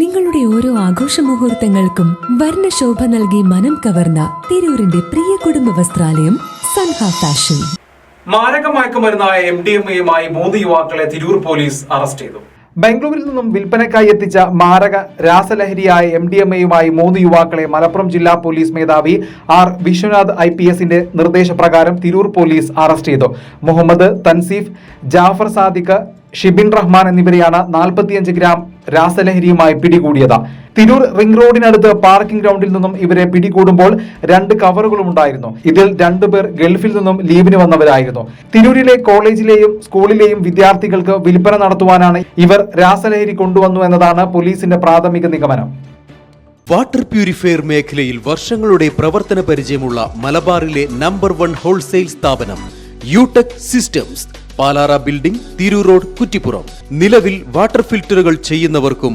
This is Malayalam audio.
നിങ്ങളുടെ ഓരോ ആഘോഷ മുഹൂർത്തങ്ങൾക്കും വർണശോഭ നൽകി മനം കവർന്ന തിരൂരിന്റെ പ്രിയ കുടുംബ വസ്ത്രാലയം സൻഹ ഫാഷൻ. മാരക മയക്കുമരുന്നായ എം ഡി എം എയുമായി മൂന്ന് യുവാക്കളെ തിരൂർ പോലീസ് അറസ്റ്റ് ചെയ്തു. ബംഗളൂരിൽ നിന്നും വിൽപ്പനക്കായി എത്തിച്ച മാരക രാസലഹരിയായ എം ഡി എം എയുമായി മൂന്ന് യുവാക്കളെ മലപ്പുറം ജില്ലാ പോലീസ് മേധാവി ആർ വിശ്വനാഥ് ഐ പി എസിന്റെ നിർദ്ദേശപ്രകാരം തിരൂർ പോലീസ് അറസ്റ്റ് ചെയ്തു. മുഹമ്മദ് തൻസീഫ് ജാഫർ സാദിഖ് ഷിബിൻ റഹ്മാൻ എന്നിവരെയാണ് നാൽപ്പത്തിയഞ്ച് ഗ്രാം രാസലഹരിയുമായി പിടികൂടിയത്. തിരൂർ റിംഗ് റോഡിനടുത്ത് പാർക്കിംഗ് ഗ്രൗണ്ടിൽ നിന്നും ഇവരെ പിടികൂടുമ്പോൾ രണ്ട് കവറുകളും ഉണ്ടായിരുന്നു. ഇതിൽ രണ്ടുപേർ ഗൾഫിൽ നിന്നും ലീവിന് വന്നവരായിരുന്നു. തിരൂരിലെ കോളേജിലെയും സ്കൂളിലെയും വിദ്യാർത്ഥികൾക്ക് വിൽപ്പന നടത്തുവാനാണ് ഇവർ രാസലഹരി കൊണ്ടുവന്നു എന്നതാണ് പോലീസിന്റെ പ്രാഥമിക നിഗമനം. വാട്ടർ പ്യൂരിഫയർ മേഖലയിൽ വർഷങ്ങളുടെ പ്രവർത്തന പരിചയമുള്ള മലബാറിലെ നമ്പർ വൺ ഹോൾസെയിൽ സ്ഥാപനം Utech systems. Palara building Tirur road Kuttippuram. നിലവിൽ വാട്ടർ ഫിൽറ്ററുകൾ ചെയ്യുന്നവർക്കും